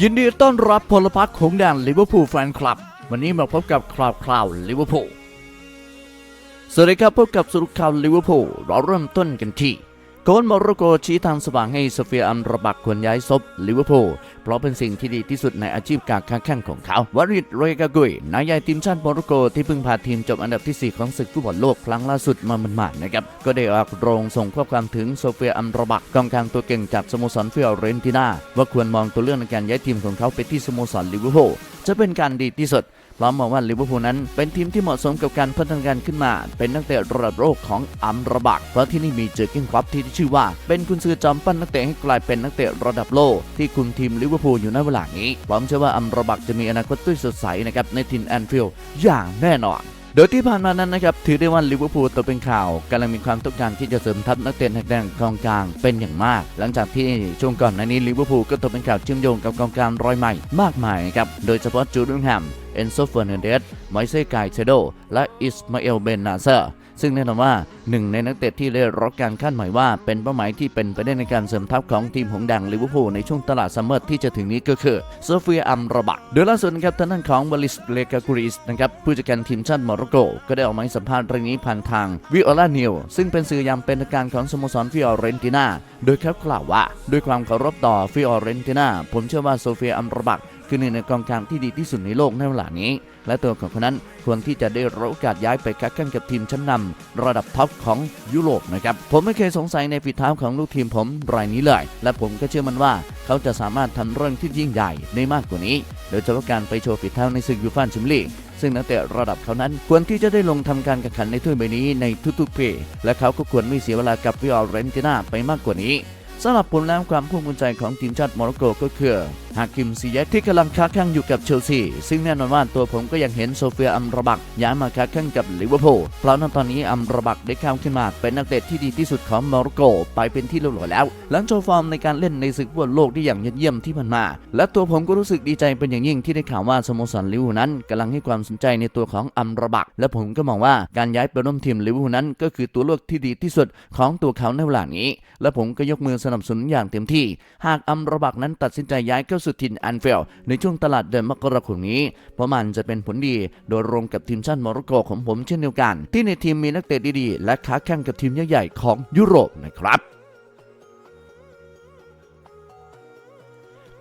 ยินดีต้อนรับพลพรรคของแดนลิเวอร์พูลแฟนคลับ วันนี้มาพบกับข่าวคราวลิเวอร์พูลสวัสดีครับพบกับสรุปข่าวลิเวอร์พูลเราเริ่มต้นกันที่ โกนโมร็อกโกชี้ทางสว่างให้โซเฟียอัมระบักควรย้ายซบลิเวอร์พูลเพราะเป็นสิ่งที่ดีที่สุดในอาชีพการค้าแข่งของเขาวาริดเรกากุยนายใหญ่ทีมชาติโมร็อกโกที่เพิ่งพาทีมจบอันดับที่ 4 ของศึกฟุตบอลโลกครั้งล่าสุดมาหมันๆนะครับก็ได้ออกโรงส่งข้อความถึงโซเฟียอัมระบักกองกลางตัวเก่งจากสโมสรฟิออเรนตินาว่าควรมองตัวเลือกในการย้ายทีมของเขาไปที่สโมสรลิเวอร์พูลจะเป็นการดีที่สุด พร้อมมองว่าลิเวอร์พูลนั้นเป็นทีมที่เหมาะสมกับการพัฒนาการขึ้นมา เป็นนักเตะระดับโลกของอัมระบักเพราะที่นี่มีเจอร์กิ้งควับที่ชื่อว่า เป็นคุณซือจอมปั้นนักเตะให้กลายเป็นนักเตะระดับโลกที่คุมทีมลิเวอร์พูลอยู่ในเวลานี้พร้อมเชื่อว่าอัมระบักจะมีอนาคตที่สดใสนะครับในทีมแอนฟิลด์อย่างแน่นอน โดยที่ผ่านมานั้นนะครับถือได้ว่าลิเวอร์พูลตัวเป็นข่าวกำลังมีความต้องการที่จะเสริมทัพนักเตะนักแดงกองกลางเป็นอย่างมาก หลังจากที่ช่วงก่อนหน้านี้ลิเวอร์พูลก็ตกเป็นข่าวเชื่อมโยงกับกองกลางรอยใหม่มากมายครับโดยเฉพาะจูดิงแฮมเอนโซเฟอร์เนเดสไมเซ่ไกเชโดและอิสมาเอลเบนนาเซอร์ ซึ่งแน่นอนว่าหนึ่งในนักเตะที่ได้รับการคาดหมายว่า เป็นเป้าหมายที่เป็นไปได้ในการเสริมทัพของทีมหงส์แดงลิเวอร์พูลในช่วงตลาดซัมเมอร์ที่จะถึงนี้ก็คือโซเฟียอัมระบักโดยล่าสุดนะครับทางด้านของวลิสเลกากูริสนะครับผู้จัดการทีมชาติโมร็อกโก ก็ได้ออกมาให้สัมภาษณ์เรื่องนี้ผ่านทางวิโอลาเนียซึ่งเป็นสื่อยามเป็นทางการของสโมสรฟิออเรนตินาโดยเขากล่าวว่า ด้วยความเคารพต่อฟิออเรนตินาผมเชื่อว่าโซเฟียอัมระบัก คือหนึ่งในกองกลางที่ดีที่สุดในโลกในเวลานี้ และตัวของเขานั้นควรที่จะได้รับโอกาสย้ายไปคัดแข่งกับทีมชั้นนำระดับท็อปของยุโรปนะครับผมไม่เคยสงสัยในฝีเท้าของลูกทีมผมรายนี้เลย และผมก็เชื่อมันว่าเขาจะสามารถทำเรื่องที่ยิ่งใหญ่ได้มากกว่านี้ โดยเฉพาะการไปโชว์ฝีเท้าในศึกยูฟ่าแชมเปี้ยนลีกซึ่งนักเตะระดับเขานั้นควรที่จะได้ลงทำการแข่งขันในถ้วยใบนี้ในทุกๆปีและเขาก็ควรไม่เสียเวลากับวิออเรนติน่าไปมากกว่านี้สำหรับผลแล้วความภูมิใจของทีมชาติโมร็อกโกก็คือ ฮากิมซีเยที่กำลังค้าแข่งอยู่กับเชลซี ซึ่งแน่นอนว่าตัวผมก็ยังเห็นโซเฟียอัมระบักย้ายมาค้าแข่งกับลิเวอร์พูลเพราะณตอนนี้อัมระบักได้ข้าขึ้นมาเป็นนักเตะที่ดีที่สุดของโมร็อกโกไปเป็นที่เรียบร้อยแล้ว หลังโชว์ฟอร์มในการเล่นในศึกฟุตบอลโลกได้อย่างยอดเยี่ยมที่ผ่านมา และตัวผมก็รู้สึกดีใจเป็นอย่างยิ่งที่ได้ข่าวว่าสโมสรลิเวอร์พูลนั้นกำลังให้ความสนใจในตัวของอัมระบักและผมก็มองว่าการย้ายไปร่วมทีมลิเวอร์พูลนั้น ก็คือตัวเลือกที่ดีที่สุดของตัวเขาในเวลานี้ และผมก็ยกมือสนับสนุนอย่างเต็มที่ หากอัมรบักนั้นตัดสินใจย้ายเข้าสุทินอันเฟลในช่วงตลาดเดือนมกราคมนี้ เพราะมันจะเป็นผลดีโดยรวมกับทีมชาติโมร็อกโกของผมเช่นเดียวกัน ที่ในทีมมีนักเตะดีๆ และค้าแข่งกับทีมใหญ่ๆของยุโรปนะครับ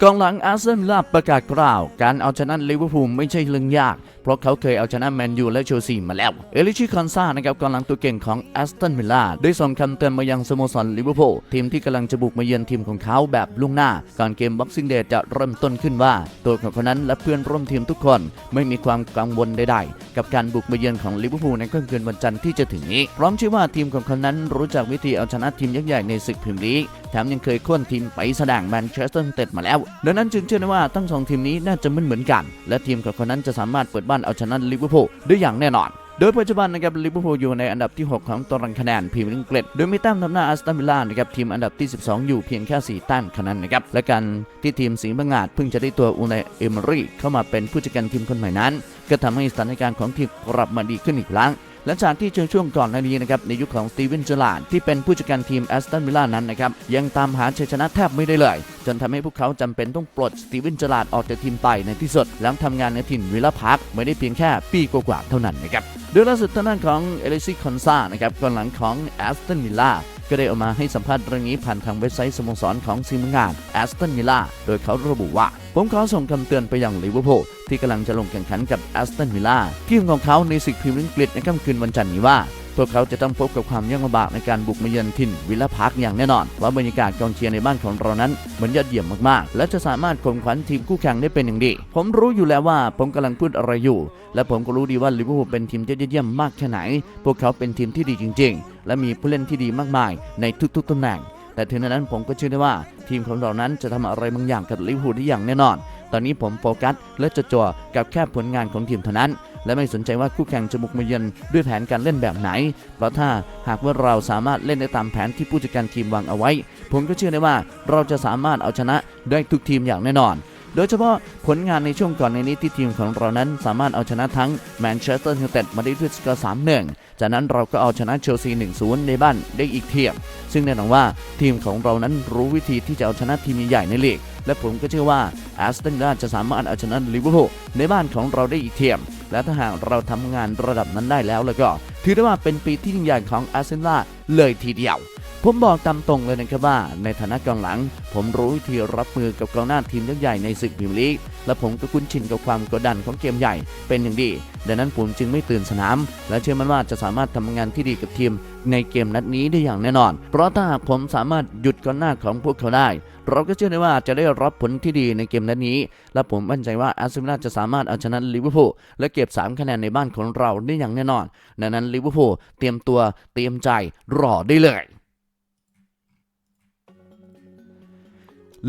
กองหลังอาร์เซนอลประกาศกล่าว การเอาชนะลิเวอร์พูลไม่ใช่เรื่องยาก เพราะเขาเคยเอาชนะแมนยูและเชลซีมาแล้ว เอลิชิคอนซานะครับกองหลังตัวเก่งของแอสตันวิลล่าได้ส่งคำเตือนมายังสโมสรลิเวอร์พูลทีมที่กำลังจะบุกมาเยือนทีมของเขาแบบล่วงหน้า ก่อนเกมบ็อกซิ่งเดย์จะเริ่มต้นขึ้นว่า ตัวของเขานั้นและเพื่อนร่วมทีมทุกคนไม่มีความกังวลใดๆ กับการบุกมาเยือนของลิเวอร์พูลในค่ำคืนวันจันทร์ที่จะถึงนี้ พร้อมเชื่อว่าทีมของเขานั้นรู้จักวิธีเอาชนะทีมยักษ์ใหญ่ในศึกพรีเมียร์ลีกแถมยังเคยโค่นทีมไปแสดงแมนเชสเตอร์ยูไนเต็ดมาแล้ว ดังนั้นจึงเชื่อได้ว่าทั้งสองทีมนี้น่าจะเหมือนเหมือนกัน และทีมของคนนั้นจะสามารถเปิดบ้านเอาชนะลิเวอร์พูลได้อย่างแน่นอนโดยปัจจุบันนะครับลิเวอร์พูลอยู่ในอันดับที่ 6 ของตารางคะแนนพรีเมียร์ลีกอังกฤษโดยมีแต้มนำหน้าอัสตันวิลล่านะครับทีมอันดับที่ 12 อยู่เพียงแค่ 4 แต้มเท่านั้นนะครับและการที่ทีมสิงห์บังอาจเพิ่งจะได้ตัวอูนายเอมอรี่เข้ามาเป็นผู้จัดการทีมคนใหม่นั้น ก็ทำให้สถานการณ์ของทีมกลับมาดีขึ้นอีกครั้ง หลังจากที่เจอช่วงก่อนหน้านี้นะครับในยุคของสตีเวนเจลาร์ดที่เป็นผู้จัดการทีมแอสตันวิลล่านั้นนะครับยังตามหาชัยชนะแทบไม่ได้เลย จนทำให้พวกเขาจำเป็นต้องปลดสตีเวนเจลาร์ดออกจากทีมไปในที่สุดแล้วทำงานในทีมวิลล่าพาร์คไม่ได้เพียงแค่ปีกว่าๆเท่านั้นนะครับโดยล่าสุดทางด้านของเอลิซิคอนซานะครับกองหลังของแอสตันวิลล่าก็ได้ออกมาให้สัมภาษณ์เรื่องนี้ผ่านทางเว็บไซต์สโมสรของทีมงานแอสตันวิลล่าโดยเขาระบุว่า ผมขอส่งคำเตือนไปยังลิเวอร์พูลที่กำลังจะลงแข่งขันกับแอสตันวิลล่าทีมของเขาในศึกพรีเมียร์ลีกฤษในค่ำคืนวันจันทร์นี้ว่าพวกเขาจะต้องพบกับความยากลำบากในการบุกมาเยือนถิ่นวิลล่าพาร์คอย่างแน่นอนเพราะบรรยากาศกองเชียร์ในบ้านของเรานั้นเหมือนยอดเยี่ยมมากๆ และจะสามารถข่มขวัญทีมคู่แข่งได้เป็นอย่างดี ผมรู้อยู่แล้วว่าผมกำลังพูดอะไรอยู่ และผมก็รู้ดีว่าลิเวอร์พูลเป็นทีมที่ยอดเยี่ยมมากแค่ไหน พวกเขาเป็นทีมที่ดีจริง ๆ และมีผู้เล่นที่ดีมากมายในทุกๆตำแหน่ง แต่ถึงนั้นผมก็เชื่อได้ว่าทีมของเรานั้นจะทำอะไรบางอย่างกับลิเวอร์พูลได้อย่างแน่นอน ตอนนี้ผมโฟกัสและจะจ่อกับแค่ผลงานของทีมเท่านั้น และไม่สนใจว่าคู่แข่งจะบุกมาเยือนด้วยแผนการเล่นแบบไหน เพราะถ้าหากว่าเราสามารถเล่นได้ตามแผนที่ผู้จัดการทีมวางเอาไว้ ผมก็เชื่อได้ว่าเราจะสามารถเอาชนะได้ทุกทีมอย่างแน่นอน โดยเฉพาะผลงานในช่วงก่อนในนี้ที่ทีมของเรานั้นสามารถเอาชนะทั้งแมนเชสเตอร์ยูไนเต็ดมาได้ด้วยสกอร์3-1จากนั้นเราก็เอาชนะเชลซี1-0ในบ้านได้อีกเทียมซึ่งแน่นอนว่าทีมของเรานั้นรู้วิธีที่จะเอาชนะทีมใหญ่ในลีกและผมก็เชื่อว่าแอสตันวิลล่าจะสามารถเอาชนะลิเวอร์พูลในบ้านของเราได้อีกเทียม และถ้าหากเราทำงานระดับนั้นได้แล้วแล้วก็ ถือได้ว่าเป็นปีที่ยิ่งใหญ่ของอาร์เซนอลเลยทีเดียว ผมบอกตามตรงเลยนะครับว่า ในฐานะกองหลัง ผมรู้วิธีรับมือกับกองหน้าทีมยักษ์ใหญ่ในศึกพรีเมียร์ลีก และผมก็คุ้นชินกับความกดดันของเกมใหญ่เป็นอย่างดี ดังนั้นผมจึงไม่ตื่นสนาม และเชื่อมั่นว่าจะสามารถทำงานที่ดีกับทีมในเกมนัดนี้ได้อย่างแน่นอน เพราะถ้าหากผมสามารถหยุดกองหน้าของพวกเขาได้ เราก็เชื่อได้ว่าจะได้รับผลที่ดีในเกมนัดนี้ และผมมั่นใจว่าอาร์เซนอลจะสามารถเอาชนะลิเวอร์พูลและเก็บ 3 คะแนนในบ้านของเราได้อย่างแน่นอน ดังนั้นลิเวอร์พูลเตรียมตัวเตรียมใจรอได้เลย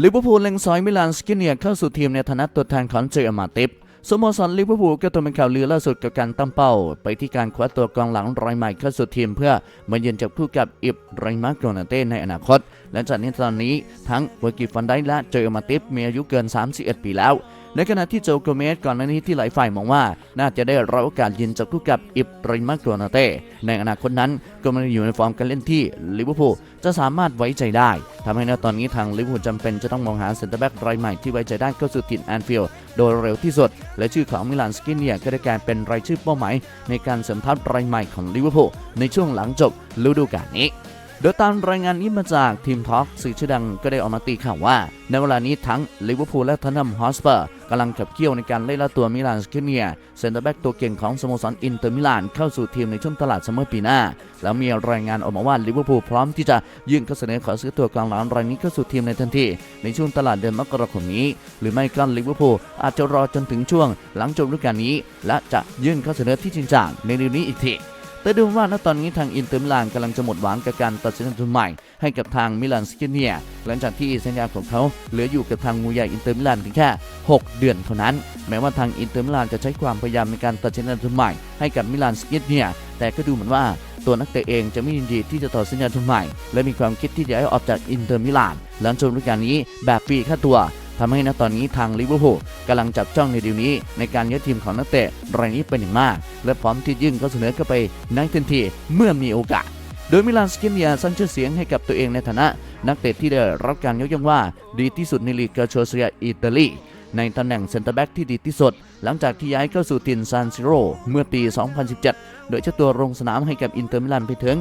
ลิเวอร์พูลเล็งซอยมิลานสกิเนียเข้าสู่ทีมในฐานะตัวแทนของเจอร์มาติฟสโมสรลิเวอร์พูลก็ต้องเป็นข่าวลือล่าสุดกับการตั้งเป้า ไปที่การคว้าตัวกองหลังรายใหม่เข้าสู่ทีมเพื่อมาเยือนจับคู่กับอิบราฮิมาโกนาเต้ในอนาคต และจากนี้ตอนนี้ทั้งเวอร์กิฟันได้และเจอร์มาติฟมีอายุเกิน 31 ปีแล้ว ในขณะที่โจโกเมสก่อนหน้านี้ที่หลายฝ่ายมองว่า น่าจะได้รับโอกาสยืนจับคู่กับอิบริมาโกนาเต้ในอนาคตนั้นก็ไมันอยู่ในฟอร์มการเล่นที่ลิเวอร์พูลจะสามารถไว้ใจได้ทำให้ในตอนนี้ทางลิเวอร์พูลจำเป็นจะต้องมองหาเซนเตอร์แบ็กรายใหม่ที่ไว้ใจได้เข้าสู่ถิ่นแอนฟิลด์โดยเร็วที่สุด และชื่อของมิลานสกินเนียก็ได้กลายเป็นรายชื่อเป้าหมายในการเสริมทัพรายใหม่ของลิเวอร์พูลในช่วงหลังจบฤดูกาลนี้ โดยตามรายงานนี้มาจากทีมทอล์กสื่อชื่อดังก็ได้ออกมาตีข่าวว่า ในเวลานี้ทั้งลิเวอร์พูลและทอนนัมฮอสเปอร์กำลังขับเคี่ยวในการไล่ล่าตัวมิลานสกิเนียเซนเตอร์แบ็กตัวเก่งของสโมสรอินเตอร์มิลานเข้าสู่ทีมในช่วงตลาดซัมเมอร์ปีหน้า แล้วมีรายงานออกมาว่าลิเวอร์พูลพร้อมที่จะยื่นข้อเสนอขอซื้อตัวกลางหลังรายนี้เข้าสู่ทีมในทันทีในช่วงตลาดเดือนมกราคมนี้ หรือไม่ก็ลิเวอร์พูลอาจจะรอจนถึงช่วง หลังจบฤดูกาลนี้ และจะยื่นข้อเสนอที่จริงจังในเดือนนี้อีกที แต่ดูว่าณตอนนี้ทางอินเตอร์มิลานกำลังจะหมดหวังกับการตัดสินใจใหม่ ให้กับทางมิลานสกิเนียหลังจากที่สัญญาของเขาเหลืออยู่กับทางงูใหญ่อินเตอร์มิลานเพียงแค่ 6 เดือนเท่านั้น แม้ว่าทางอินเตอร์มิลานจะใช้ความพยายามในการตัดสินใจใหม่ให้กับมิลานสกิเนียแต่ก็ดูเหมือนว่าตัวนักเตะเองจะไม่ยินดีที่จะต่อสัญญาทุนใหม่ และมีความคิดที่จะให้ออกจากอินเตอร์มิลานหลังจบฤดูกาลนี้แบบฟรีค่าตัว ทำให้ณตอนนี้ทางลิเวอร์พูลกำลังจับจ้องในดีลนี้ ในการย้ายทีมของนักเตะรายนี้เป็นอย่างมาก และพร้อมที่ยื่นข้อเสนอเข้าไปในทันทีเมื่อมีโอกาส โดยมิลานสกินเนียสร้างชื่อเสียงให้กับตัวเองในฐานะ นักเตะที่ได้รับการยกย่องว่าดีที่สุดในลีกเกาโชเซียอิตาลีในตำแหน่งเซนเตอร์แบ็กที่ดีที่สุด หลังจากที่ย้ายเข้าสู่ทีมซานซิโรเมื่อปี 2017 โดยเจ้าตัวลงสนามให้กับอินเตอร์มิลานไปถึง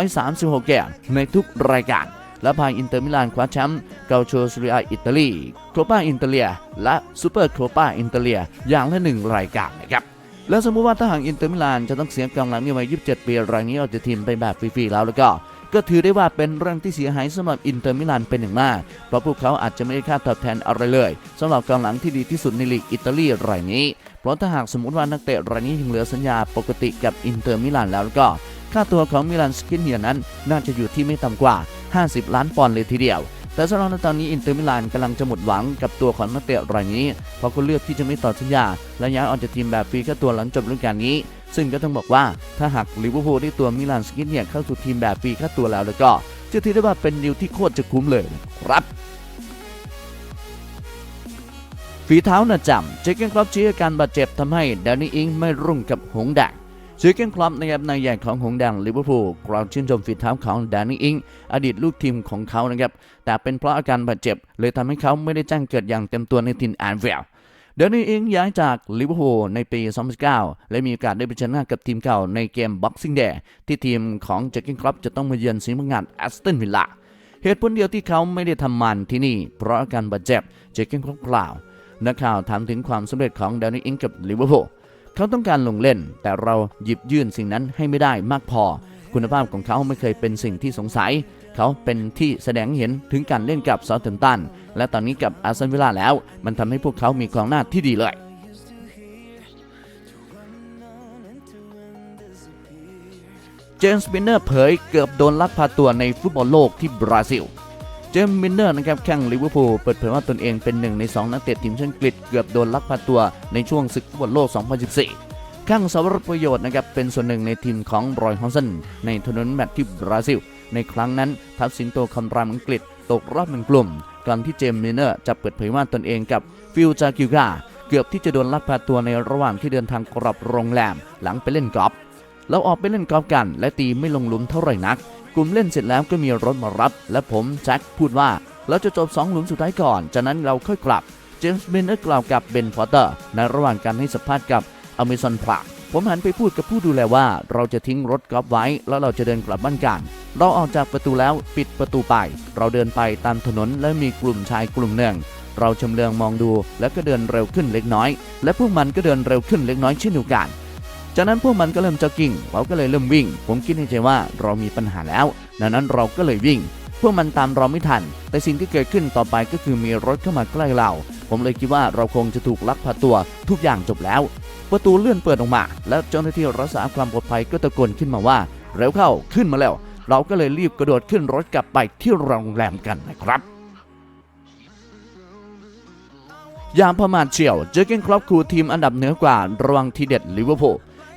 236 แก่ในทุกรายการ และพาอินเตอร์มิลานคว้าแชมป์เกาโชซีเรียอิตาลีโคปาอินเตเลีย และซูเปอร์โคปาอินเตเลียอย่างละหนึ่งรายการนะครับแล้วสมมุติว่าถ้าหากอินเตอร์มิลานจะต้องเสียกองหลังในวัย 27 ปีรายนี้ออกจากทีมไปแบบฟรีๆแล้วแล้วก็ ก็ถือได้ว่าเป็นเรื่องที่เสียหายสำหรับอินเตอร์มิลานเป็นอย่างมาก เพราะพวกเขาอาจจะไม่ได้ค่าตอบแทนอะไรเลยสำหรับกองหลังที่ดีที่สุดในลีกอิตาลีรายนี้ เพราะถ้าหากสมมติว่านักเตะรายนี้ยังเหลือสัญญาปกติกับอินเตอร์มิลานแล้วแล้วก็ ค่าตัวของมิลานสกินเนียนั้นน่าจะอยู่ที่ไม่ต่ำกว่า 50 ล้านปอนด์เลยทีเดียว แต่สำหรับในตอนนี้อินเตอร์มิลานกำลังจะหมดหวังกับตัวของนักเตะรายนี้ เพราะเขาเลือกที่จะไม่ต่อสัญญา และย้ายออกจากทีมแบบฟรีค่ตัวหลังจบฤดูกาลนี้ ซึ่งก็ต้องบอกว่าถ้าหากลิเวอร์พูลได้ตัวมิลานสกินเนียเข้าสู่ทีมแบบฟรีค่ตัวแล้วแล้วก็จะถือได้ว่าเป็นดีลที่โคตรจะคุ้มเลยครับฝีเท้าหนาจำเจเกนครอปชี้อาการบาดเจ็บทำให้แดนนี่อิงไม่รุ่งกับหงแดง เจเกนครอปนะครับนายใหญ่ของหงแดงลิเวอร์พูลกล่าวชื่นชมฝีเท้าของแดนนี่อิงอดีตลูกทีมของเขานะครับแต่เป็นเพราะอาการบาดเจ็บ เลยทำให้เขาไม่ได้แจ้งเกิดอย่างเต็มตัวในทีมแอนฟิลเดนนี่อิงย้ายจากลิเวอร์พูลในปี 2019 และมีโอกาสได้ไปชนะกับทีมเก่าในเกม Boxing Day ที่ทีมของเจเกนครอปจะต้องมาเยือนสิงห์งานแอสตันวิลล่าเหตุผลเดียวที่เขาไม่ได้ทำมันที่นี่ เพราะอาการบาดเจ็บเจเกนครอปกล่าวนักข่าวถามถึงความสำเร็จของแดนนี่อิงกับลิเวอร์พูล เขาต้องการลงเล่น แต่เราหยิบยื่นสิ่งนั้นให้ไม่ได้มากพอ คุณภาพของเขาไม่เคยเป็นสิ่งที่สงสัย เขาเป็นที่แสดงเห็นถึงการเล่นกับซาเทนตัน และตอนนี้กับอาร์เซนวิลล่าแล้ว มันทำให้พวกเขามีกองหน้าที่ดีเลยเจมส์มินเนอร์เผยเกือบโดนลักพาตัวในฟุตบอลโลกที่บราซิล เจมมินเนอร์นะครับแข่งลิเวอร์พูลเปิดเผยว่าตนเองเป็นหนึ่งใน 2 นักเตะทีมชาติอังกฤษเกือบโดนลักพาตัวในช่วงศึกฟุตบอลโลก 2014 ข้างสวรประโยชน์นะครับเป็นส่วนหนึ่งในทีมของรอยฮอสเซนในทัวร์นาเมนต์แมตช์ที่บราซิล ในครั้งนั้นทัพสิงโตคำรามอังกฤษตกรอบหนึ่งกลุ่มก่อนที่เจมมิลเนอร์จะเปิดเผยว่าตนเองกับฟิลจากิวกาเกือบที่จะโดนลักพาตัวในระหว่างที่เดินทางกลับโรงแรมหลังไปเล่นกอล์ฟ เราออกไปเล่นกอล์ฟกันและตีไม่ลงหลุมเท่าไหร่นัก กลุ่มเล่นเสร็จแล้วก็มีรถมารับ และผมแจ็คพูดว่าเราจะจบ 2 หลุมสุดท้ายก่อน จากนั้นเราค่อยกลับ เจมส์เบนเนอร์กล่าวกับเบนฟอเตอร์ในระหว่างการให้สัมภาษณ์กับอเมซอนพลักผมหันไปพูดกับผู้ดูแลว่าเราจะทิ้งรถกอล์ฟไว้ แล้วเราจะเดินกลับบ้านกัน เราออกจากประตูแล้วปิดประตูไป เราเดินไปตามถนนและมีกลุ่มชายกลุ่มหนึ่งเราชำเลืองมองดู แล้วก็เดินเร็วขึ้นเล็กน้อย และพวกมันก็เดินเร็วขึ้นเล็กน้อยเช่นเดียวกัน จากนั้นพวกมันก็เริ่มจ็อกกิ้งเราก็เลยเริ่มวิ่ง ผมคิดในใจว่าเรามีปัญหาแล้ว ดังนั้นเราก็เลยวิ่ง พวกมันตามเราไม่ทัน แต่สิ่งที่เกิดขึ้นต่อไปก็คือมีรถเข้ามาใกล้เรา ผมเลยคิดว่าเราคงจะถูกลักพาตัวทุกอย่างจบแล้ว ประตูเลื่อนเปิดออกมา แล้วเจ้าหน้าที่รักษาความปลอดภัยก็ตะโกนขึ้นมาว่าเร็วเข้าขึ้นมาแล้ว เราก็เลยรีบกระโดดขึ้นรถกลับไปที่โรงแรมกันนะครับยามประมาทเฉียวเจอเกนครอปคูทีมอันดับเหนือกว่าระวังทีเด็ดลิเวอร์พูล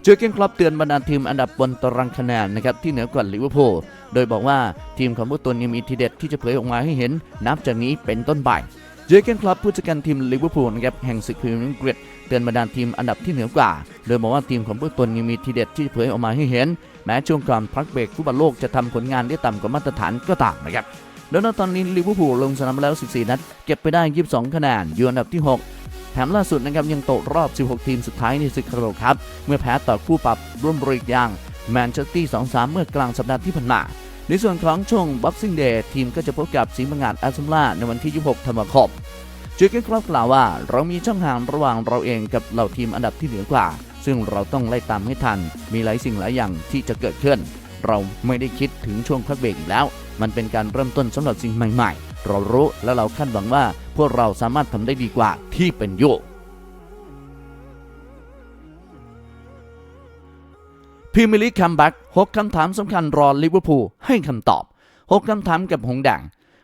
จอเกนครอปเตือนบรรดาทีมอันดับบนตารางคะแนนนะครับที่เหนือกว่าลิเวอร์พูลโดยบอกว่าทีมของพวกตนยังมีทีเด็ดที่จะเผยออกมาให้เห็นนับจากนี้เป็นต้นไปเจอเกนครอปผู้จัดการทีมลิเวอร์พูลนะครับแห่งศึกพรีเมียร์ลีกอังกฤษเตือนบรรดาทีมอันดับที่เหนือกว่า โดยบอกว่าทีมของพวกตนยังมีทีเด็ดที่เผยออกมาให้เห็น แม้ช่วงก่อนพักเบรกฟุตบอลโลกจะทำผลงานได้ต่ำกว่ามาตรฐานก็ตามนะครับแล้วณตอนนี้ลิเวอร์พูลลงสนามมาแล้ว 14 นัด เก็บไปได้ 22 คะแนนอยู่อันดับที่ 6 ถมล่าสุดนะครับยังตกรอบ 16 ทีมสุดท้ายในศึกคาราโบครับ เมื่อแพ้ต่อคู่ปรับร่วมบริกอย่างแมนเชสเตอร์ 2-3 เมื่อกลางสัปดาห์ที่ผ่านมาในส่วนของช่วง Boxing Day ทีมก็จะพบกับสิงห์บังงาดแอสตันวิลล่าในวันที่ 26 ธันวาคมเจอเกนครอปกล่าวว่าเรามีช่องทางระหว่างเราเองกับเหล่าทีมอันดับที่เหนือกว่า ซึ่งเราต้องไล่ตามให้ทัน มีหลายสิ่งหลายอย่างที่จะเกิดขึ้น เราไม่ได้คิดถึงช่วงพักเบรกอีกแล้ว มันเป็นการเริ่มต้นสำหรับสิ่งใหม่ ๆ เรารู้และเราคาดหวังว่า พวกเราสามารถทำได้ดีกว่าที่เป็นอยู่พรีเมียร์ลีกคัมแบ็ก6คำถามสำคัญรอลิเวอร์พูลให้คำตอบ6คำถามกับหงส์แดง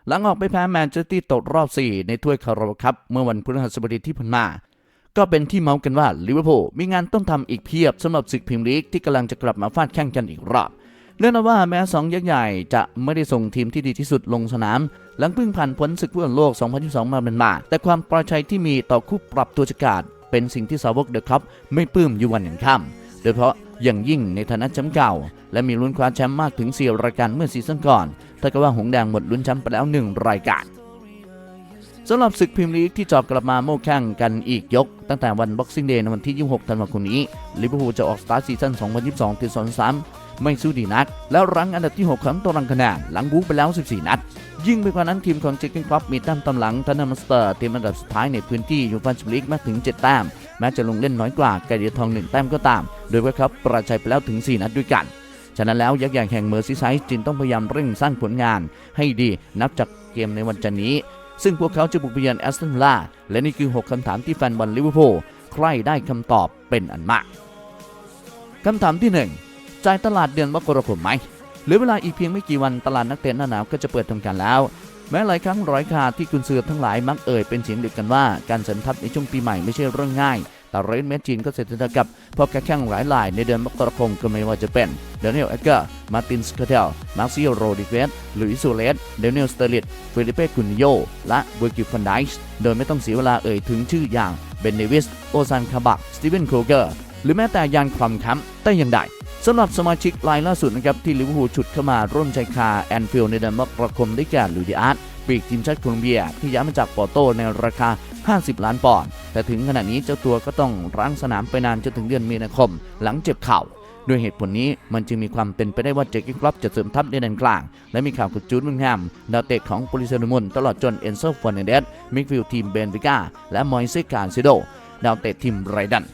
หลังออกไปแพ้แมนเชสเตอร์ตกรอบ 4 ในถ้วยคาราบาครับเมื่อวันพฤหัสบดีที่ผ่านมา ก็เป็นที่เมาส์กันว่าลิเวอร์พูลมีงานต้องทำอีกเพียบสำหรับศึกพรีเมียร์ลีกที่กำลังจะกลับมาฟาดแข่งกันอีกรอบ เนื่องจากว่าแม้สองยักษ์ใหญ่จะไม่ได้ส่งทีมที่ดีที่สุดลงสนาม หลังเพิ่งผ่านพ้นศึกฟุตบอลโลก 2022 มาเป็นมา แต่ความปลอดภัยที่มีต่อคู่ปรับตัวจักาดเป็นสิ่งที่สาวกเดอะคัพไม่ปลื้มอยู่วันอย่างค่ำโดยเฉพาะอย่างยิ่งในฐานะแชมป์เก่า และมีลุ้นคว้าแชมป์มากถึง 4 รายการเมื่อซีซั่นก่อนถ้ากับว่าหงแดงหมดลุ้นแชมป์ไปแล้ว 1 รายการสำหรับศึกพรีเมียร์ลีกที่จอบกลับมาโม่แข่งกันอีกยก ตั้งแต่วัน Boxing Day ในวันที่ 26 ธันวาคมนี้ลิเวอร์พูลจะออกสตาร์ทซีซั่น 2022ถึง23 ไม่สู้ดีนัก แล้วรั้งอันดับที่ 6 ของตารางคะแนนหลังบู๊ไปแล้ว 14 นัด ยิ่งไปกว่านั้นทีมของเจคเกนครอปมีแต้มตำหลังทันนัมสเตอร์ทีมอันดับสุดท้ายในพื้นที่ยูฟ่าแชมเปี้ยนลีกมากถึง 7 แต้ม แม้จะลงเล่นน้อยกว่าไก่เดียทอง 1 แต้มก็ตาม โดยว่าเขาประชัยไปแล้วถึง 4 นัดด้วยกันฉะนั้นแล้วยักษ์ใหญ่แห่งเมอร์ซีไซด์จึงต้องพยายามเร่งสร้างผลงาน ให้ดีนับจากเกมในวันจันทร์นี้ ซึ่งพวกเขาจะบุกไปเยือนแอสตันวิลล่าและนี่คือ 6คำถามที่แฟนบอลลิเวอร์พูลใครได้คำตอบเป็นอันมากคำถามที่ 1 จ่ายตลาดเดือนมกราคมไหมหลือเวลาอีกเพียงไม่กี่วันตลาดนักเตะหน้าหนาวก็จะเปิดทำการแล้ว แม้หลายครั้งร้อยคาที่กุนซือทั้งหลายมักเอ่ยเป็นเสียงเดียวกันว่าการสริมทัพในช่วงปีใหม่ไม่ใช่เรื่องง่าย แต่เรนเมจีนก็เสร็จแล้วกับพบกับแข่งหลายรายในเดือนมกราคมก็ไม่ว่าจะเป็นเดนิเอลเอเกอร์มาร์ตินสคาเทลมาร์ซิโอโรดิเกสลุยส์ซูเลสเดนิเอลสเตอริตฟิลิเป้กุนโยและเบอร์กิฟันไดส์โดยไม่ต้องเสียเวลาเอ่ยถึงชื่ออย่างเบนเดวิสโอซานคาบักสตีเวนโคเกอร์หรือแม้แต่ยานความค้ำแต่ย่างใด สำหรับสมาชิกรายล่าสุดนะครับที่ลิเวอร์พูลฉุดเข้ามาร่วมใจคาแอนฟิลด์ในเดือนมกราคมได้แก่ลุยดิอาร์ตปีกทีมชาติโคลอมเบียที่ย้ายมาจากปอร์โตในราคา 50 ล้านปอนด์แต่ถึงขณะนี้เจ้าตัวก็ต้องร้างสนามไปนานจนถึงเดือนมีนาคม หลังเจ็บเข่าด้วยเหตุผลนี้มันจึงมีความเป็นไปได้ว่าเจคกี้ครอปจะเสริมทัพในแดนกลาง และมีข่าวกับจูดวิงแฮมดาวเตะของโปลิเซนมุนตลอดจนเอนโซฟอนเนเดสมิกฟิลด์ทีมเบนฟิก้าและมอยเซการซิโดดาวเตะทีมไรดัน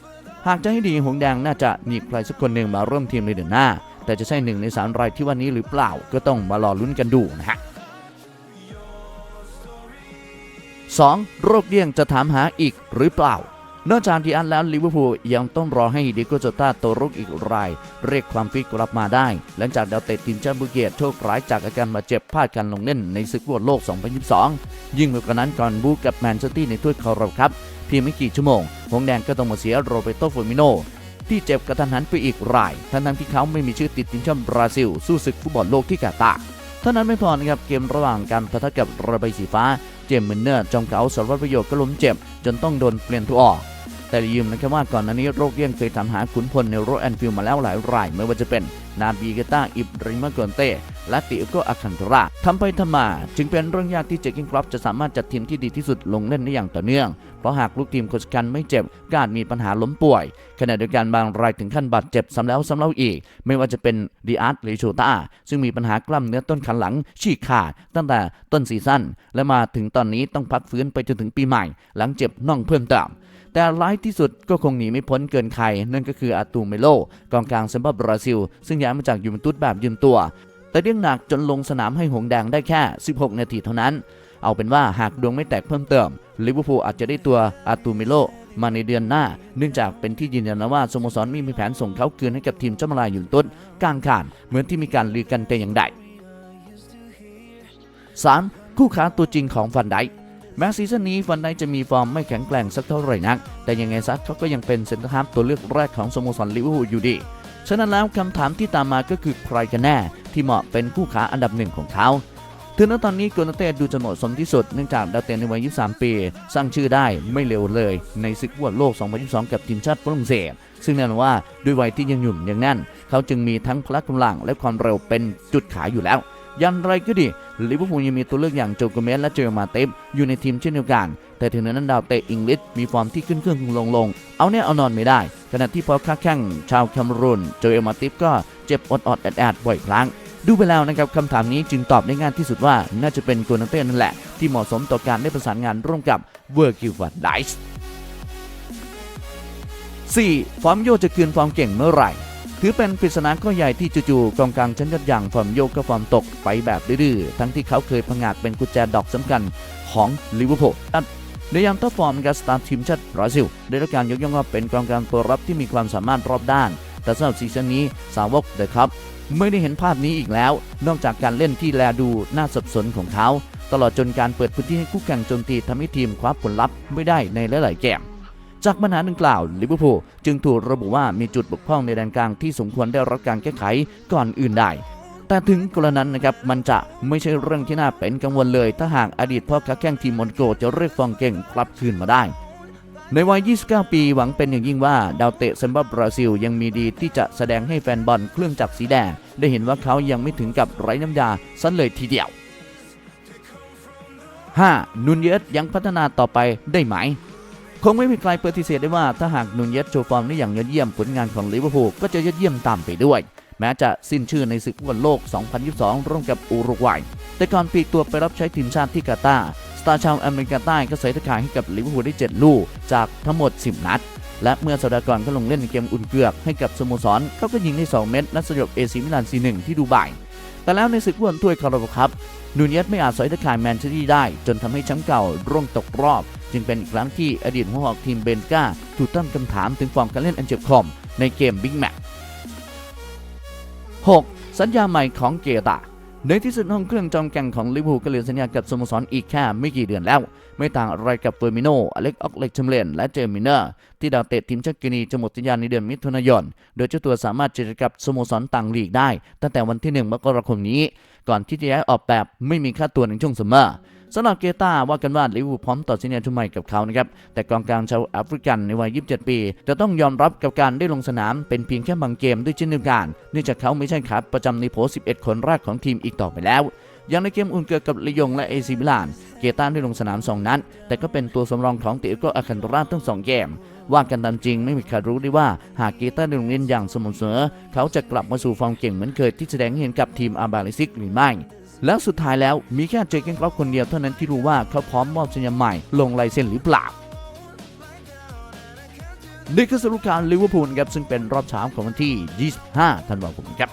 หากจะให้ดีหงแดงน่าจะมีใครสักคนหนึ่งมาร่วมทีมในเดือนหน้า แต่จะใช่หนึ่งในสามรายที่วันนี้หรือเปล่าก็ต้องมารอลุ้นกันดูนะฮะ 2. โรคเดี้ยงจะถามหาอีกหรือเปล่านอกจากดีอันแล้วลิเวอร์พูลยังต้องรอให้ดิโกโจตาตัวรุกอีกราย เรียกความฟิตกลับมาได้ หลังจากดาวเตะทีมชาติบุเกตโชคร้ายจากอาการบาดเจ็บพลาดการลงเล่นในศึกฟุตบอลโลก 2022 ยิ่งไปกว่านั้นก่อนบูกับแมนเชสเตอร์ในถ้วยคาราบครับ พียงไม่กี่ชั่วโมง หงแดงก็ต้องมาเสียโรเบโตฟูมิโน ที่เจ็บกระทันหันไปอีกราย ทั้งๆที่เขาไม่มีชื่อติดทีมชาติบราซิล สู้ศึกฟุตบอลโลกที่กาตาร์เท่านั้นไม่พอนะครับ เกมระหว่างการปะทะกับระบายสีฟ้า เจมส์มินเนอร์จอมเก๋าสารวัตรประโยชน์ก็ล้มเจ็บ จนต้องโดนเปลี่ยนตัวออก แต่อย่าลืมนะครับว่าก่อนหน้านี้โรคเลี่ยนเคยถามหาขุนพลในโรแอนฟิลมาแล้วหลายรายไม่ว่าจะเป็นนาบีเกต้าอิบริมาโกนเต้และติโอโกอาคันตราทำไปทำมา จึงเป็นเรื่องยากที่เจคกินครอปจะสามารถจัดทีมที่ดีที่สุดลงเล่นได้อย่างต่อเนื่อง เพราะหากลูกทีมโคชกันไม่เจ็บก็อาจมีปัญหาล้มป่วยขณะเดียวกันบางรายถึงขั้นบาดเจ็บซ้ำแล้วซ้ำเล่าอีก ไม่ว่าจะเป็นดีอาร์ตหรือโชตาซึ่งมีปัญหากล้ามเนื้อต้นขาหลังฉีกขาดตั้งแต่ต้นซีซั่นและมาถึงตอนนี้ต้องพักฟื้นไปจนถึงปีใหม่ หลังเจ็บน่องเพิ่มเติม แต่ร้ายที่สุดก็คงหนีไม่พ้นเกินใคร นั่นก็คืออาตูเมโลกองกลางซัมบับบราซิล ซึ่งย้ายมาจากยูเวนตุสแบบยืมตัว แต่เรื่องหนักจนลงสนามให้หงแดงได้แค่ 16 นาทีเท่านั้น เอาเป็นว่าหากดวงไม่แตกเพิ่มเติมลิเวอร์พูลอาจจะได้ตัวอาตูเมโลมาในเดือนหน้า เนื่องจากเป็นที่ยืนยันว่าสโมสรมีแผนส่งเขาคืนให้กับทีมเจ้ามาลายยูเวนตุสกลางข่านเหมือนที่มีการลือกันแต่อย่างใด 3. คู่ค้าตัวจริงของฟันได แม้ซีซั่นนี้ฟันไดจะมีฟอร์มไม่แข็งแกร่งสักเท่าไหร่นัก แต่ยังไงซะเขาก็ยังเป็นเซนเตอร์ฮาล์ฟตัวเลือกแรกของสโมสรลิเวอร์พูลอยู่ดี ฉะนั้นแล้วคำถามที่ตามมาก็คือใครกันแน่ที่เหมาะเป็นคู่ขาอันดับหนึ่งของเขาถึงณตอนนี้โกนาเต้ดูจะเหมาะสมที่สุดเนื่องจากดาวเตนในวัย 23 ปี สร้างชื่อได้ไม่เร็วเลย ในศึกฟุตบอลโลก 2022 กับทีมชาติฝรั่งเศส ซึ่งแน่นอนว่าด้วยวัยที่ยังหนุ่มยังแน่น เขาจึงมีทั้งพละกำลังและความเร็วเป็นจุดขายอยู่แล้ว ยันไรก็ดีลิเวอร์พูลยังมีตัวเลือกอย่างโจกเมสและเจอมาเตฟอยู่ในทีมเช่นเดียวกัน แต่ถึงนั้นดาวเตะอังกฤษมีฟอร์มที่ขึ้นขึ้นลงลงเอาเนี่ยเอานอนไม่ได้ ขณะที่พอค้าแข่งชาวแคมรูนเจอมาเตฟก็เจ็บอดอดแอดแอดบ่อยครั้งดูไปแล้วนะครับคำถามนี้จึงตอบได้ง่ายที่สุดว่าน่าจะเป็นโกนาเต้นั่นแหละ ที่เหมาะสมต่อการได้ประสานงานร่วมกับเวอร์กิลวัดไดส์ 4. ฟอร์มโยจะคืนฟอร์มเก่งเมื่อไหร่ ถือเป็นปริศนาข้อใหญ่ที่จู่ๆกองกลางชั้นยอดอย่างฟอร์มโยกก็ฟอร์มตกไปแบบดื้อๆทั้งที่เขาเคยพังาดเป็นกุญแจดอกสำคัญของลิเวอร์พูลในยามท็อปฟอร์มกับสตาร์ทีมชาติบราซิล ได้รับการยกย่องว่าเป็นกองกลางตัวรับที่มีความสามารถรอบด้าน แต่สำหรับซีซั่นนี้สาวกเดอะครับไม่ได้เห็นภาพนี้อีกแล้ว นอกจากการเล่นที่แลดูน่าสับสนของเขา ตลอดจนการเปิดพื้นที่ให้คู่แข่งโจมตีทำให้ทีมคว้าผลลัพธ์ไม่ได้ในหลายๆเกม จากปัญหาดังกล่าวลิเวอร์พูลจึงถูกระบุว่ามีจุดบกพร่องในแดนกลางที่สมควรได้รับการแก้ไขก่อนอื่นได้แต่ถึงกรณนั้นนะครับมันจะไม่ใช่เรื่องที่น่าเป็นกังวลเลย ถ้าหากอดีตพ่อค้าแข่งทีมมอนโกจะเรียกฟองเก่งกลับคืนมาได้ ในวัย 29 ปีหวังเป็นอย่างยิ่งว่า ดาวเตะเซมบับบราซิลยังมีดีที่จะแสดงให้แฟนบอลเครื่องจักรสีแดง ได้เห็นว่าเขายังไม่ถึงกับไร้น้ำยาสันเลยทีเดียว 5. นุนเยสยังพัฒนาต่อไปได้ไหม คงไม่มีใครปฏิเสธได้ว่าถ้าหากนุนเยสโชว์ฟอร์มได้อย่างยอดเยี่ยมผลงานของลิเวอร์พูลก็จะยอดเยี่ยมตามไปด้วย แม้จะสิ้นชื่อในศึกฟุตบอลโลก 2022 ร่วมกับอุรุกวัย แต่ก่อนปีกตัวไปรับใช้ทีมชาติที่กาตาร์สตาร์ชาวอเมริกาใต้ก็ใส่ตะข่ายให้กับลิเวอร์พูลได้ 7 ลูกจากทั้งหมด 10 นัด และเมื่อสัปดาห์ก่อนก็ลงเล่นในเกมอุ่นเกือกให้กับสโมสรเขาก็ยิงได้ 2 เม็ดนัดสยบเอซีมิลาน 4-1 ที่ดูไบแต่แล้วในศึกฟุตบอลถ้วยคาราบาครับนูเนียสไม่อาจสอยตะข่ายแมนเชสเตอร์ได้ จนทำให้แชมป์เก่าร่วงตกรอบ จึงเป็นอีกครั้งที่อดีตหัวหอกทีมเบนกาถูกตั้งคำถามถึงฟอร์มการเล่นอันเจ็บคอมในเกมบิ๊กแมตช์ 6. สัญญาใหม่ของเกตาในที่สุดห้องเครื่องจอมแก่งของลิเวอร์พูลก็เหลือสัญญากับสโมสรอีกแค่ไม่กี่เดือนแล้ว ไม่ต่างอะไรกับเฟอร์มิโนอเล็กออกเล็กชัมเลนและเจมิเนอร์ ที่ดาวเตะทีมชาติกินีจะหมดสัญญาในเดือนมิถุนายน โดยเจ้าตัวสามารถเจรจากับสโมสรต่างลีกได้ ตั้งแต่วันที่ 1 มกราคมนี้ ก่อนที่จะย้ายออกแบบไม่มีค่าตัวในช่วงซัมเมอร์ สำหรับเกตาว่ากันว่าลิเวอร์พูลพร้อมต่อสัญญาชุใหม่กับเขานะครับแต่กองกลางชาวแอฟริกันในวัย 27 ปี จะต้องยอมรับกับการได้ลงสนามเป็นเพียงแค่บางเกมด้วยเช่นเดียวกันเนื่องจากเขาไม่ใช่ขาประจำในโผ11 คนแรกของทีมอีกต่อไปแล้วอย่างในเกมอุ่นเกือกกับลียงและเอซิมิลาน เกตาได้ลงสนาม 2 นัด แต่ก็เป็นตัวสำรองของเตโกอาคันตราทั้ง2เกม ว่ากันตามจริงไม่มีใครรู้ได้ว่า หากเกตาได้ลงเล่นอย่างสม่ำเสมอ เขาจะกลับมาสู่ฟอร์มเก่งเหมือนเคยที่แสดงให้เห็นกับทีมอาบาลิซิกหรือไม่ แล้วสุดท้ายแล้วมีแค่เจอเกนครอปคนเดียวเท่านั้นที่รู้ว่าเขาพร้อมมอบสัญญาใหม่ลงลายเซ็นหรือเปล่านี่คือสรุปการลิเวอร์พูลครับซึ่งเป็นรอบเช้าของวันที่ 25 ธันวาคมครับ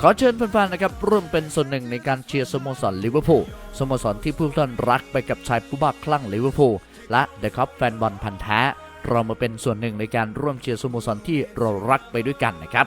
ขอเชิญแฟนๆนะครับร่วมเป็นส่วนหนึ่งในการเชียร์สโมสรลิเวอร์พูลสโมสรที่ผู้ท่านรักไปกับชายผู้บ้าคลั่งลิเวอร์พูลและเดอะคัพแฟนบอลพันธ์แท้ เรามาเป็นส่วนหนึ่งในการร่วมเชียร์สโมสรที่เรารักไปด้วยกันนะครับ